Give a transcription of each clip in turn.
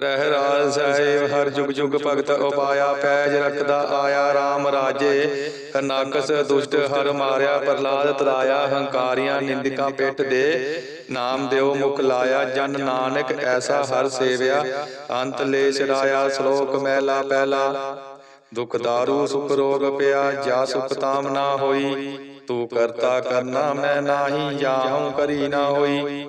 ਰਹਿ ਰਾਜ ਸਾਹਿਬ, ਹਰ ਜੁਗ ਜੁਗ ਭਗਤ ਉਪਾਇਆ, ਪੈਜ ਰਖਦਾ ਆਇਆ RAM ਰਾਜੇ। ਹਨਾਕਸ ਦੁਸ਼ਟ ਹਰ ਮਾਰਿਆ ਪ੍ਰਲਾਦ ਤਰਾਇਆ ਹੰਕਾਰੀਆਂ ਨਿੰਦਕਾਂ ਪਿੱਠ ਦੇ। ਨਾਮ ਦਿਓ ਮੁਖ ਲਾਇਆ, ਜਨ ਨਾਨਕ ਐਸਾ ਹਰ ਸੇਵਿਆ। ਅੰਤ ਲੈ ਸਿਰਾਇਆ ਸ਼ਲੋਕ ਮਹਿਲਾ ਪਹਿਲਾ। ਦੁਖ ਦਾਰੂ, ਸੁਖ ਰੋਗ ਪਿਆ, ਜਾ ਸੁਖ ਤਾਮ ਨਾ ਹੋਈ। ਤੂੰ ਕਰਤਾ ਕਰਨਾ ਮੈਂ ਨਾਹੀ ਜਾਹਉ ਕਰੀ ਨਾ ਹੋਈ।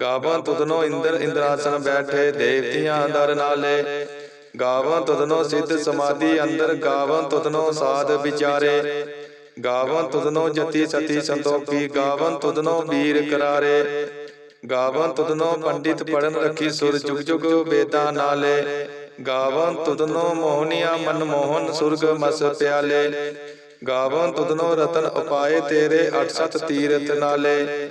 ਗਾਵਨ ਤੁਧਨੋ ਇੰਦਰ ਇੰਦਰਾਸਨ ਬੈਠੇ ਦੇਵਤਿਆਂ ਦਰ ਨਾਲੇ। ਗਾਵਨ ਤੁਧਨੋ ਸਿੱਧ ਸਮਾਧੀ ਅੰਦਰ ਗਾਵਨ ਤੁਧਨੋ ਸਾਧ ਵਿਚਾਰੇ। ਗਾਵਨ ਤੁਧਨੋ ਜਤੀ ਸਤੀ ਸੰਤੋਖੀ ਗਾਵਨ ਤੁਧਨੋ ਵੀਰ ਕਰਾਰੇ। ਗਾਵਨ ਤੁਧਨੋ ਪੰਡਿਤ ਪੜਨ ਰੱਖੀ ਸੁਰ ਜੁਗ ਜੁਗ ਵੇਦਾਂ ਨਾਲੇ। ਗਾਵਨ ਤੁਧਨੋ ਮੋਹਨੀਆ ਮਨ ਮੋਹਨ ਸੁਰਗ ਮਸ ਪਿਆਲੇ। ਗਾਵਨ ਤੁਧਨੋ ਰਤਨ ਉਪਾਏ ਤੇਰੇ 67 ਤੀਰਤ ਨਾਲੇ।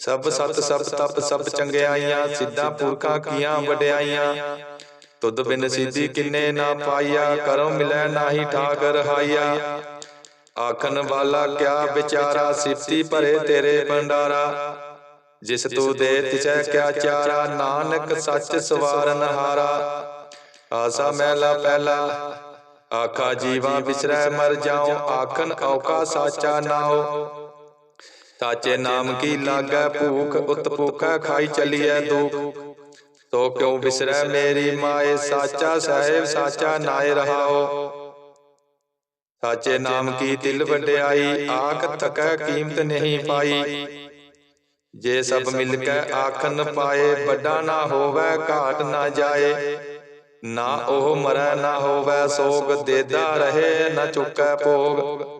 ਸਭ ਸਤ ਸਭ ਤਪ ਸਭ ਚੰਗਿਆਈਆਂ ਸਿੱਧਾ ਪੁਰਖਾਂ ਕੀਆਂ ਵਡਿਆਈਆਂ। ਤੁਧ ਬਿਨ ਸਿੱਧੀ ਕਿੰਨੇ ਨਾ ਪਾਈਆ ਕਰੋ ਮਿਲੈ ਨਾਹੀ ਠਾਕ ਰਹਾਈਆ ਆਖਣ ਵਾਲਾ ਕਿਆ ਵਿਚਾਰਾ ਸਿਫਤੀ ਭਰੇ ਤੇਰੇ ਭੰਡਾਰਾ। ਜਿਸ ਤੂੰ ਦੇ ਤਿਸੈ ਕਿਆ ਚਾਰਾ ਨਾਨਕ ਸੱਚ ਸਵਾਰਨ ਹਾਰਾ। ਆਸਾ ਮਹਿਲਾ ਪਹਿਲਾ ਆਖਾ ਜੀਵਾ ਵਿਸਰੈ ਮਰ ਜਾਉ ਆਖਨ ਔਕਾ ਸਾਚਾ ਨਾਉ। ਸਾਚੇ ਨਾਮ ਕੀ ਲਾਗੈ ਭੂਖ ਉਤ ਭੂਖਾ ਖਾਈ ਚਲੀਐ ਦੁਖ। ਤੋ ਕਿਉ ਵਿਸਰੈ ਮੇਰੀ ਮਾਏ ਸਾਚਾ ਸਾਹਿਬ ਸਾਚਾ ਨਾਏ ਰਹਾਓ। ਸਾਚੇ ਨਾਮ ਕੀ ਦਿਲ ਵਡਿਆਈ ਆਖ ਥਕੈ ਕੀਮਤ ਨਹੀਂ ਪਾਈ। ਜੇ ਸਭ ਮਿਲ ਕੇ ਆਖਨ ਪਾਏ ਵੱਡਾ ਨਾ ਹੋਵੇ ਘਾਟ ਨਾ ਜਾਏ। ਨਾ ਉਹ ਮਰੈ ਨਾ ਹੋਵੇ ਸੋਗ ਦੇਦਾ ਰਹੇ ਨਾ ਚੁੱਕੈ ਭੋਗ।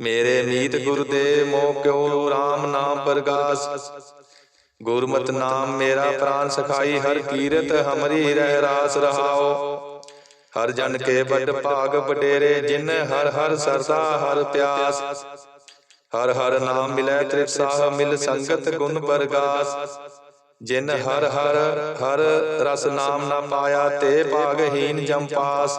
ਮੇਰੇ ਮੀਤ ਗੁਰ ਦੇ ਮੋਹ ਕਿਉ RAM ਨਾਮ ਪ੍ਰਗਾਸ? ਗੁਰਮਤ ਨਾਮ ਮੇਰਾ ਪ੍ਰਾਨ ਸਖਾਈ, ਹਰ ਕੀਰਤ ਹਮਰੀ ਰਹਿ ਰਾਸ ਰਹਾਓ ਹਰ ਜਨ ਕੇ ਵੱਡ ਭਾਗ ਵਡੇਰੇ, ਜਿਨ ਹਰ ਹਰ ਸਰਦਾ ਹਰ ਪਿਆਸ। ਹਰ ਹਰ ਨਾਮ ਮਿਲੈ ਤ੍ਰਿਪਸਾਹ ਮਿਲ ਸੰਗਤ ਗੁਣ ਪ੍ਰਗਾਸ ਜਿਨ ਹਰ ਹਰ ਹਰ ਰਸ ਨਾਮ ਨਾ ਪਾਇਆ, ਤੇ ਭਾਗਹੀਨ ਜਮਪਾਸ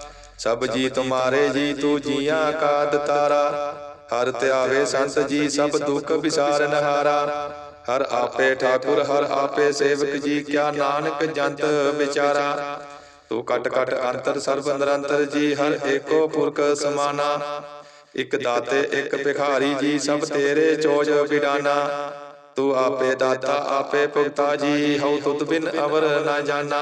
ਸਭ ਜੀ ਤੁਮਾਰੇ ਜੀ ਤੂ ਜੀਆਂ ਕਾ ਦਤਾਰਾ। ਹਰ ਧਿਆਵੇ ਸੰਤ ਜੀ ਸਭ ਦੁੱਖ ਵਿਸਾਰਨ ਹਾਰਾ। ਹਰ। ਆਪੇ ਠਾਕੁਰ ਹਰ ਆਪੇ ਸੇਵਕ ਜੀ ਕਿਆ ਨਾਨਕ ਜੰਤ ਵਿਚਾਰਾ। ਤੂੰ ਕਟ ਕਟ ਅੰਤਰ ਸਰਬ ਨਿਰੰਤਰ ਜੀ ਹਰ ਏਕੋ ਪੁਰਖ ਸਮਾਨਾ। ਇਕ ਦਾਤੇ ਇਕ ਭਿਖਾਰੀ ਜੀ ਸਭ ਤੇਰੇ ਚੋਜ ਬਿਡਾਨਾ। ਤੂੰ ਆਪੇ ਦਾਤਾ ਆਪੇ ਭੁਗਤਾ ਜੀ ਹਉ ਤੁਧ ਬਿਨ ਅਵਰ ਨਾ ਜਾਣਾ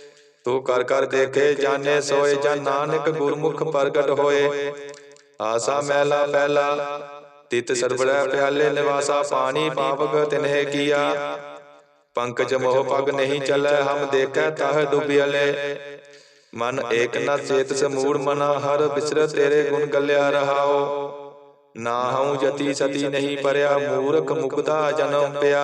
ਤੂੰ ਕਰ ਕਰ ਦੇਖੇ ਜਾਣੇ ਸੋਏ ਜਨ ਨਾਨਕ ਗੁਰਮੁਖ ਪ੍ਰਗਟ ਹੋਏ। ਆਸਾ ਮਹਿਲਾ ਪਹਿਲਾ ਤਿਤ ਸਰਬੜੈ ਪਿਆਲੇ ਨਿਵਾਸਾ ਪਾਣੀ ਪਾਵਕ ਤਿਨਹਿ ਕੀਆ। ਪੰਕਜ ਮੋਹ ਪਗ ਨਹੀਂ ਚੱਲੈ ਹਮ ਦੇਖੈ ਤਹ ਡੁੱਬਿਆਲੇ ਮਨ ਏਕ ਨ ਚੇਤ ਸਮੂੜ ਮਨਾ ਹਰ ਬਿਸਰ ਤੇਰੇ ਗੁਣ ਗੱਲਿਆ ਰਹਾਓ। ਨਾ ਹਉ ਜਤੀ ਸਤੀ ਨਹੀਂ ਪਰਿਆ ਮੂਰਖ ਮੁਕਦਾ ਜਨਮ ਪਿਆ।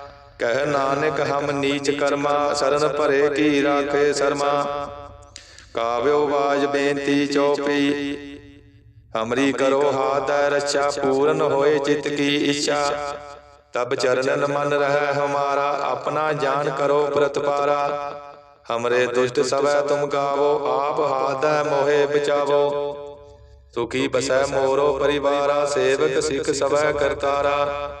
ਕਹਿ ਨਾਨਕ, ਹਮ ਨੀਚ ਕਰਮਾ, ਸਰਨ ਭਰੇ ਕੀ ਰਾਖੇ ਸਰਮਾ। ਕਾਵਿਓ ਬਾਜ ਬੇਨਤੀ ਚੋਪੀ, ਹਮਰੀ ਕਰੋ ਹਾਥ ਰੱਛਾ, ਪੂਰਨ ਹੋਏ ਚਿਤ ਕੀ ਇੱਛਾ। ਤਬ ਚਰਨਨ ਮਨ ਰਹਿ ਹਮਾਰਾ, ਆਪਣਾ ਜਾਨ ਕਰੋ ਪ੍ਰਤਪਾਰਾ ਹਮਰੇ ਦੁਸ਼ਟ ਸਵੈ ਤੁਮ ਗਾਵੋ, ਆਪ ਹਾਥ ਮੋਹਿ ਬਚਾਵੋ। ਸੁਖੀ ਬਸੈ ਮੋਰੋ ਪਰਿਵਾਰਾ, ਸੇਵਕ ਸਿੱਖ ਸਵੈ ਕਰਤਾਰਾ।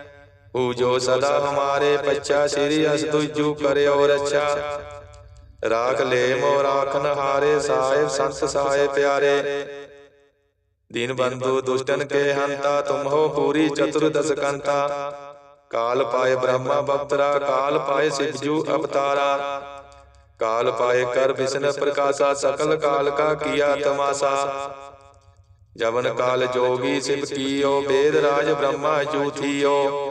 ਊ ਜੋ ਸਦਾ ਹਮਾਰੇ ਪੱਛਾ ਸ੍ਰੀ ਅਸ ਤੁਜੂ ਕਰਿਓ ਰੱਛਾ। ਰਾਖ ਲੈ ਮੋ ਰਾਖਨ ਹਾਰੇ ਸਾਹਿਬ ਸੰਤ ਸਹਾਏ ਪਿਆਰੇ। ਦੀਨ ਬੰਧੂ ਦੁਸ਼ਟਨ ਕੇ ਹੰਤਾ, ਤੁਮ ਹੋ ਪੂਰੀ ਚਤੁਰਦਸ ਕੰਤਾ। ਕਾਲ ਪਾਏ ਬ੍ਰਹਮਾ ਬਪਤਰਾ, ਕਾਲ ਪਾਏ ਸਿਜੂ ਅਵਤਾਰਾ। ਕਾਲ ਪਾਏ ਕਰ ਵਿਸ਼ਨ ਪ੍ਰਕਾਸ਼ਾ, ਸਕਲ ਕਾਲ ਕਾ ਕੀਆ ਤਮਾਸਾ। ਜਵਨ ਕਾਲ ਜੋਗੀ ਸਿਵ ਕੀਓ ਵੇਦ ਰਾਜ ਬ੍ਰਹਮਾ ਜੂਥੀਓ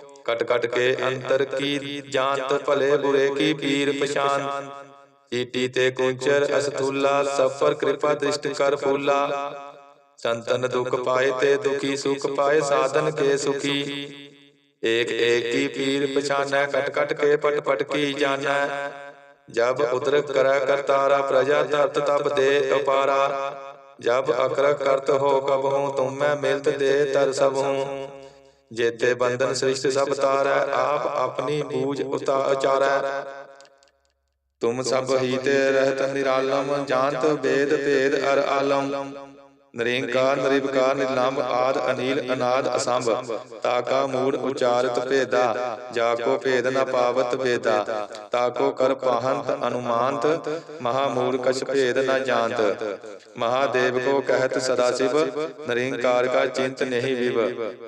ਕਟ ਕਟ ਕੇ ਅੰਤਰ ਕੀ ਜਾਂਤ ਭਲੇ ਬੁਰੇ ਕੀ ਪੀਰ ਪਛਾਨ ਚੀਟੀ ਤੇ ਕੁੰਚਰ ਅਸਤੂਲਾ ਸਫਰ ਕਿਰਪਾ ਦ੍ਰਿਸ਼ਟ ਕਰ ਫੂਲਾ। ਸੰਤਨ ਦੁਖ ਪਾਏ ਤੇ ਦੁਖੀ ਸੁਖ ਪਾਏ, ਸਾਧਨ ਕੇ ਸੁਖੀ। ਏਕ ਏਕ ਕੀ ਪੀਰ ਪਛਾਨੈ, ਕਟ ਕਟ ਕੇ ਪਟ ਪਟ ਕੀ ਜਾਣੈ। ਜਬ ਉਦਰ ਕਰੈ ਕਰਤਾਰਾ ਪ੍ਰਜਾ ਧਰਤ ਤਬ ਦੇ ਅਪਾਰਾ ਜਬ ਅਕਰ ਕਰਤ ਹੋ ਕਬ ਹੂੰ, ਤੁਮ ਮੈਂ ਮਿਲਤ ਦੇ ਤਰ ਸਭ ਹੂੰ। ਜੇਤੇ ਬੰਧਨ ਸ੍ਰਿਸ਼ਟ ਸਭ ਤਾਰੈ, ਆਪ ਆਪਣੀ ਬੂਝ ਉਤਾ ਉਚਾਰੈ। ਤੁਮ ਸਭ ਹੀ ਰਹਿਤ ਨਿਰਾਲਮ, ਜਾਣਤ ਵੇਦ ਭੇਦ ਅਰ ਆਲਮ। ਨਰੇਂਕਾਰ ਨਰਿਵਕਾਰ ਨਿਰਲੰਭ ਆਦ ਅਨੀਲ, ਅਨਾਦ ਅਸੰਭ। ਤਾਕਾ ਮੂੜ ਉਚਾਰਤ ਭੇਦਾ ਜਾ ਕੋ ਭੇਦ ਨ ਪਾਵਤ ਭੇਦਾ ਤਾਕੋ ਕਰ ਪਾਹੰਤ ਅਨੁਮਾਨਤ, ਮਹਾ ਮੂੜ ਕਛ ਭੇਦ ਨ ਜਾਣਤ। ਮਹਾਦੇਵ ਕੋ ਕਹਿਤ ਸਦਾ ਸਿਵ ਨਰੇਂਕਾਰ ਕਾ ਚਿੰਤ ਨਹੀਂ ਵਿਵ।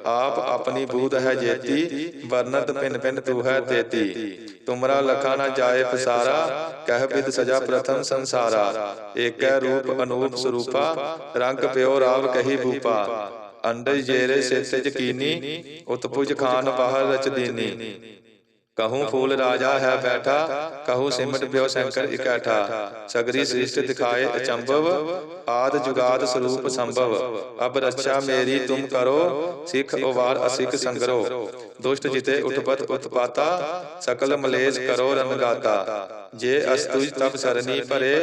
ਆਪ ਆਪਣੀ ਬੂਧ ਹੈ ਜੇਤੀ, ਵਰਨਤ ਪਿਨ ਪਿਨ ਤੂ ਹੈ ਤੇਤੀ। ਤੁਮਰਾ ਲਖਾ ਨ ਜਾਏ ਪਸਾਰਾ, ਕਹਿ ਬਿਦ ਸਜਾ ਪ੍ਰਥਮ ਸੰਸਾਰਾ। ਏਕੈ ਰੂਪ ਅਨੂਪ ਸਰੂਪਾ, ਰੰਗ ਪਿਓ ਰਾਵ ਕਹੀ ਭੂਪਾ। ਅੰਡਜ ਜੇਰੇ ਸੇਤੇ ਯਕੀਨੀ ਉਤਪੁਜ ਖਾਨ ਬਾਹਰ ਰਚ ਦੀਨੀ। ਕਹੂੰ ਫੂਲ ਰਾਜਾ ਹੈ ਬੈਠਾ ਕਹੂੰ ਸਿਮਟ ਪਿਓ ਸ਼ੰਕਰ ਇਕੈਠਾ ਸਗਰੀ ਸ੍ਰਿਸ਼ਟ ਦਿਖਾਏ ਅਚੰਭਵ ਆਦ ਜੁਗਾਦ ਸਰੂਪ ਸੰਭਵ। ਅਬ ਰੱਛਾ ਮੇਰੀ ਤੁਮ ਕਰੋ ਸਿੱਖ ਉਵਾਰ ਅਸਿੱਖ ਸੰਗਰੋ। ਦੁਸ਼ਟ ਜਿਤੇ ਉਤਪਤ ਉਤਪਾਤਾ ਸਕਲ ਮਲੇਸ਼ ਕਰੋ ਰਨਗਾਤਾ ਜੇ ਅਸਤੁਜ ਤਬ ਸਰਨੀ ਭਰੇ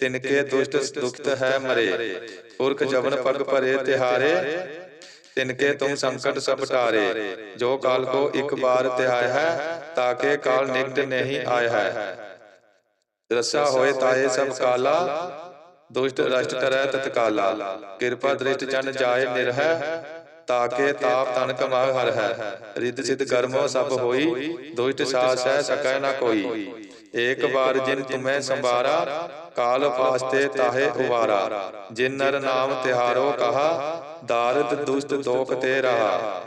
ਤਿਨਕੇ ਦੁਸ਼ਟ ਦੁਖਤ ਹੈ ਮਰੇ। ਪੁਰਖ ਜਵਨ ਪਗ ਭਰੇ ਤਿਹਾਰੇ ਤਿਨਕੇ ਤੁਮ ਸੰਕਟ ਸਭ ਟਾਰੇ ਜੋ ਕਾਲ ਕੋ ਇੱਕ ਬਾਰ ਤਿਹਾਇ ਹੈ ਤਾਕੇ ਕਾਲ ਨਿਕਟ ਨਹੀਂ ਆਇਆ ਹੈ। ਰਸਾ ਹੋਏ ਤਾਏ ਸਭ ਕਾਲਾ ਦੁਸ਼ਟ ਰਸ਼ਟ ਕਰੈ ਤਤਕਾਲਾ ਕਿਰਪਾ ਦ੍ਰਿਸ਼ਟ ਜਨ ਜਾਏ ਨਿਰਹਿ ਤਾਕੇ ਤਾਪ ਤਨ ਕਮਾ ਹਰ ਹੈ ਰਿੱਧ ਸਿਧ ਕਰਮੋ ਸਭ ਹੋਈ ਦੁਸ਼ਟ ਸਾਸ ਹੈ ਸਕੈ ਨਾ ਕੋਈ। ਏਕ ਵਾਰ ਜਿਨ ਤੁਮੈ ਸੰਭਾਰਾ ਕਾਲ ਪਾਸਤੇ ਤਾਹੇ ਉਵਾਰਾ। ਜਿਨ ਨਰ ਨਾਮ ਤਿਹਾਰੋ ਕਹਾ ਦਾਰਦ ਦੁਸ਼ਟ ਦੋਖ ਤੇ ਰਹਾ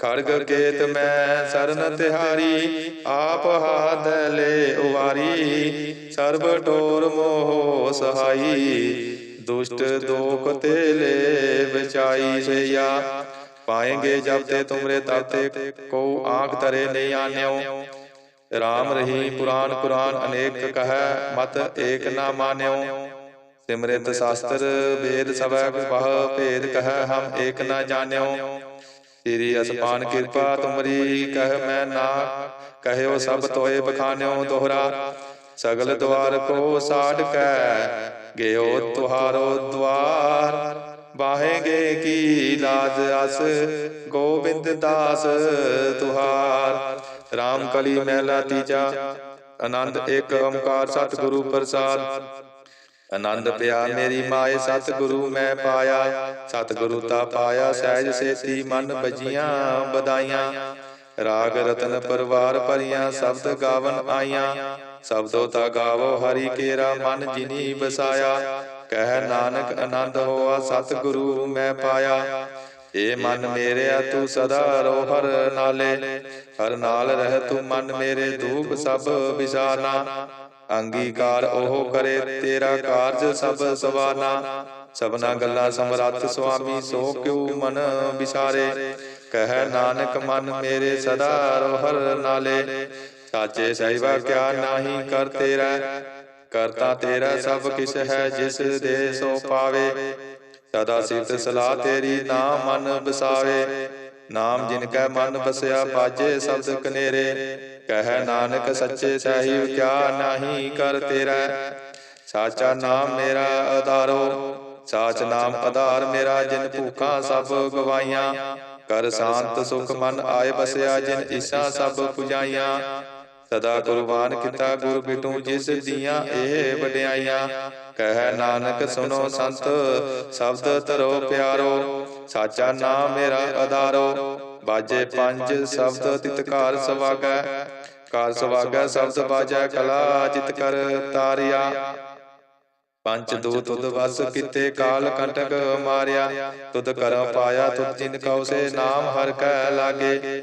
ਖੜਗ ਕੇਤ ਮੈਂ ਸਰਨ ਤਿਹਾਰੀ ਆਪ ਹਾਥ ਲੈ ਉਵਾਰੀ ਸਰਬ ਟੋਰ ਮੋਹ ਸਹਾਈ ਦੁਸ਼ਟ ਦੋਖ ਤੇ ਲੈ ਬਚਾਈ ਸਈਆ ਪਾਏਗੇ ਜਬ ਤੇ ਤੁਮਰੇ ਤਾਤੇ ਕੋ ਆਂਖ ਤਰੇ ਨਹੀਂ ਆਨਿਓ ਰਾਮ ਰਹੀ ਪੁਰਾਨ ਕੁਰਾਨ ਅਨੇਕ ਕਹੈ ਮਤ ਏਕ ਨਾ ਮਾਨਿਓ ਸਿਮਰਿਤ ਸ਼ਾਸਤਰ ਵੇਦ ਸਭੈ ਬਹੁ ਭੇਦ ਕਹੈ ਹਮ ਏਕ ਨਾ ਜਾਣਿਓ। ਤੇਰੀ ਅਸਪਾਨ ਕਿਰਪਾ ਤੁਮਰੀ ਕਹਿ ਮੈਂ ਨਾ। ਕਹਿਓ ਸਭ ਤੋਏ ਬਖਾਨਿਓ ਦੋਹਰਾ। ਸਗਲ ਦਵਾਰ ਕੋ ਸਾੜ ਕੈ ਗਿਓ ਤੁਹਾਰੋ ਦਵਾਰ ਬਾਹੇਗੇ ਕੀ ਲਾਜ ਅਸ, ਗੋਬਿੰਦ ਦਾਸ ਤੁਹਾਰ। RAM ਕਲੀ ਮਹਿਲਾ ਤੀਜਾ, ਆਨੰਦ ਇੱਕ ਓੰਕਾਰ ਸਤਿਗੁਰੂ ਪ੍ਰਸਾਦ। ਆਨੰਦ ਪਿਆ ਮੇਰੀ ਮਾਏ ਸਤਿਗੁਰੂ ਮੈਂ ਪਾਇਆ। ਸਤਿਗੁਰੂ ਤਾ ਪਾਇਆ ਸਹਿਜ ਸੇਤੀ ਮਨ ਬਜੀਆਂ ਬਦਾਈਆਂ ਰਾਗ ਰਤਨ ਪਰਵਾਰ ਭਰੀਆਂ ਸ਼ਬਦ ਗਾਵਨ ਆਈਆਂ। ਸ਼ਬਦੋ ਤਾ ਗਾਵੋ ਹਰੀ ਕੇਰਾ ਮਨ ਜਿਨੀ ਬਸਾਇਆ ਕਹਿ ਨਾਨਕ ਆਨੰਦ ਹੋਆ ਸਤਿਗੁਰੂ ਮੈਂ ਪਾਇਆ। ਏ ਮਨ ਮੇਰਿਆ ਤੂੰ ਸਦਾ ਰੋ ਹਰ ਨਾਲੇ। ਹਰ ਨਾਲ ਰਹਿ ਤੂੰ ਮਨ ਮੇਰੇ ਧੂਪ ਸਭ ਵਿਸਾਰਨਾ ਅੰਗੀਕਾਰ ਉਹ ਕਰੇ, ਤੇਰਾ ਕਾਰਜ ਸਭ ਸਵਾਨਾ। ਸਭਨਾ ਗੱਲਾਂ ਸਮਰੱਥ ਸੁਆਮੀ, ਸੋ ਕਿਉ ਮਨ ਵਿਸਾਰੇ। ਕਹਿ ਨਾਨਕ ਮਨ ਮੇਰੇ ਸਦਾ ਰੋ ਨਾਲੇ। ਸਾਚੇ ਸਹਿਬਾ ਕਿਆ ਨਾਹੀ ਕਰ ਤੇਰਾ। ਕਰਤਾ ਤੇਰਾ ਸਭ ਕਿਸ ਹੈ ਜਿਸ ਦੇ ਸੋ ਪਾਵੇ। ਸਦਾ ਸਿਫਤ ਸਲਾਹ ਤੇਰੀ ਨਾਮ ਮਨ ਬਸਾਵੇ ਨਾਮ ਜਿਨ ਕੈ ਮਨ ਬਸਿਆ ਬਾਜੇ ਸ਼ਬਦ ਕਨੇਰੇ। ਕਹਿ ਨਾਨਕ ਸੱਚੇ ਸਾਹਿਬ, ਕਿਆ ਨਾਹੀ ਕਰ ਤੇਰਾ। ਸਾਚਾ ਨਾਮ ਮੇਰਾ ਆਧਾਰੋ, ਸਾਚ ਨਾਮ ਆਧਾਰ ਮੇਰਾ ਜਿਨ ਭੂਖਾਂ ਸਭ ਗਵਾਈਆਂ ਕਰ ਸ਼ਾਂਤ ਸੁਖ ਮਨ ਆਏ ਬਸਿਆ, ਜਿਨ ਇਸਾ ਸਭ ਪੁਜਾਈਆਂ। ਸਦਾ ਕੁਰਬਾਨ ਕੀਤਾ ਗੁਰ ਬਿਟੂ ਜਿਸ ਦੀਆਂ ਇਹ ਵਡਿਆਈਆਂ। ਕਹਿ ਨਾਨਕ ਸੁਨੋ ਸੰਤ, ਸ਼ਬਦ ਧਰੋ ਪਿਆਰੋ, ਸਾਚਾ ਨਾਮ ਮੇਰਾ ਆਧਾਰੋ ਬਾਜੇ ਪੰਜ ਸ਼ਬਦ ਤਿਤਕਾਰ ਸਵਾਗੈ ਕਾਰ ਸਵਾਗੈ ਸ਼ਬਦ ਬਾਜੈ ਕਲਾ ਜਿਤ ਕਰ ਤਾਰਿਆ। ਪੰਜ ਦੂਤ ਤੁਧ ਵਸ ਕੀਤੇ ਕਾਲ ਕੰਟਕ ਮਾਰਿਆ। ਤੁਧ ਕਰ ਪਾਇਆ ਤੁਧ ਜਿਨ ਕਉ ਸੇ ਨਾਮ ਹਰ ਕੈ ਲਾਗੇ।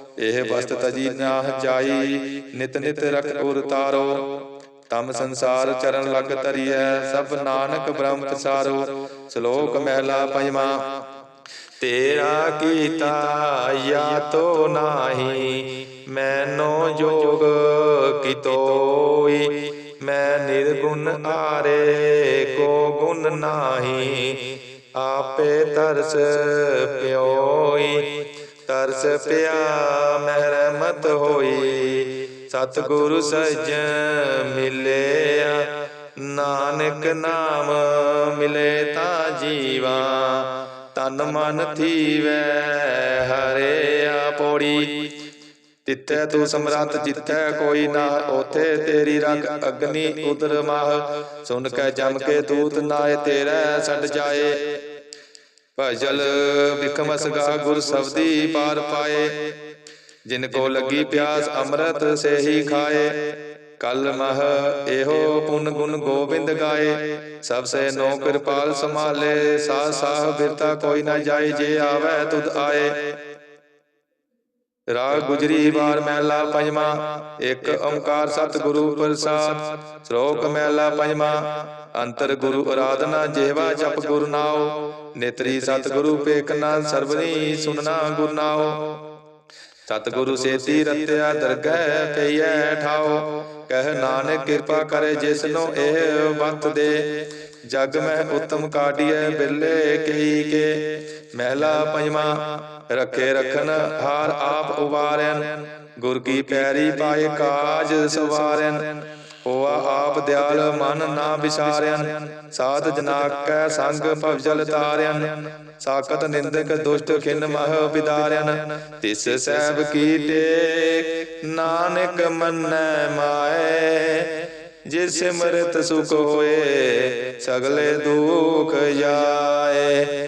ਇਹ ਵਸਤ ਤਜੀ ਨਾ ਜਾਈ ਨਿਤ ਨਿਤ ਰਖ ਉਰ ਤਾਰੋ। ਤਮ ਸੰਸਾਰ ਚਰਨ ਲਗ ਤਰੀਐ ਸਭ ਨਾਨਕ ਬ੍ਰਹਮ ਪਸਾਰੋ। ਸ਼ਲੋਕ ਮਹਿਲਾ ਪੰਜਵਾ। ਤੇਰਾ ਕੀਤਾ ਯਾ ਤੋ ਨਾਹੀ। ਮੈਨੋ ਜੋਗ ਕਿਤੋਈ। ਮੈਂ ਨਿਰਗੁਣ ਆਰੇ ਕੋ ਗੁਣ ਨਾਹੀ। ਆਪੇ ਤਰਸ ਪਿਓਈ। ਤਰਸ ਪਿਆ, ਮਹਿਰਮਤ ਹੋਈ। ਸਤਿਗੁਰੂ ਸਜਣ ਮਿਲਿਆ, ਨਾਨਕ ਨਾਮ ਮਿਲੇ ਤਾਂ ਜੀਵਾ। ਤਨ ਮਨ ਥੀਵੈ ਹਰਿਆ ਪੋੜੀ ਤਿੱਥੈ ਤੂੰ ਸਮਰੱਥ, ਜਿੱਥੈ ਕੋਈ ਨਾ ਉਥੇ ਤੇਰੀ ਰਗ ਅਗਨੀ ਉਦਰ ਮਾਹ। ਸੁਨ ਕੇ ਜਮ ਕੇ ਦੂਤ ਨਾਏ, ਤੇਰਾ ਛੱਡ ਜਾਏ। ਭਜਲ ਬਿਕਮਸ ਗਾ ਗੁਰ ਸਬਦੀ ਪਾਰ ਪਾਏ। ਜਿਨ ਕੋ ਲੱਗੀ ਪਿਆਸ ਅੰਮ੍ਰਿਤ ਸੇ ਖਾਏ। ਕਲ ਮਹ ਇਹੋ ਪੁਨ ਗੁਣ ਗੋਬਿੰਦ ਗਾਏ। ਸਭ ਸੇ ਨੋ ਕਿਰਪਾਲ ਸੰਭਾਲੇ, ਸਾਹ ਸਾਹ ਬਿਰਤਾ ਕੋਈ ਨਾ ਜਾਏ, ਜੇ ਆਵੇ ਤੁਧ ਆਏ। ਰਾਗ ਗੁਜਰੀ ਵਾਰ ਮਹਿਲਾ ਪੰਜਵਾ, ਇੱਕ ਓੰਕਾਰ ਸਤਿਗੁਰੂ ਪ੍ਰਸਾਦ, ਸ਼ਲੋਕ ਮਹਿਲਾ ਪੰਜਵਾ। ਅੰਤਰ ਗੁਰੂ ਅਰਾਧਨਾ ਜਿਹਵਾ ਜਪ ਗੁਰ ਨਾਉ, ਨੇਤਰੀ ਸਤਿਗੁਰੂ ਪੇਖਨਾ ਸਰਬਨੀ ਸੁਨਣਾ ਗੁਰ ਨਾਉ। ਸਤਿਗੁਰੂ ਸੇਤੀ ਰਤਿਆ ਦਰਗਹਿ ਪਈਐ ਠਾਉ, ਕਹਿ ਨਾਨਕ ਕਿਰਪਾ ਕਰੇ ਜਿਸਨੋ ਇਹ ਵਤ ਦੇ। ਜਗ ਮੈਂ ਉਤਮ ਕਾਢੀਐ ਬਿੱਲੇ ਕਹੀ ਕੇ, ਮਹਿਲਾ ਪੰਜਵਾ, ਰੱਖੇ ਰਖਨ ਹਾਰ ਆਪ ਉਵਾਰੈਨ। ਗੁਰ ਕੀ ਪੈਰੀ ਪਾਏ ਕਾਜ ਸਵਾਰੈਨ। ਹੋਆ ਆਪ ਦਿਆਲ ਮਨ ਨਾ ਵਿਸਾਰਿਆਨ ਸਾਧ ਜਨਾ ਕੈ ਸੰਗ ਭਵਜਲ ਤਾਰਿਆਨ ਸਾਕਤ ਨਿੰਦਕ ਦੁਸ਼ਟ ਖਿਨ ਮਹ ਵਿਦਾਰਿਆਨ ਤਿਸ ਸਹਿਬ ਕੀ ਟੇਕ। ਨਾਨਕ ਮੰਨੈ ਮਾਏ। ਜਿਸ ਸਿਮਰਤ ਸੁਖ ਹੋਏ ਸਗਲੇ ਦੁਖ ਜਾਏ।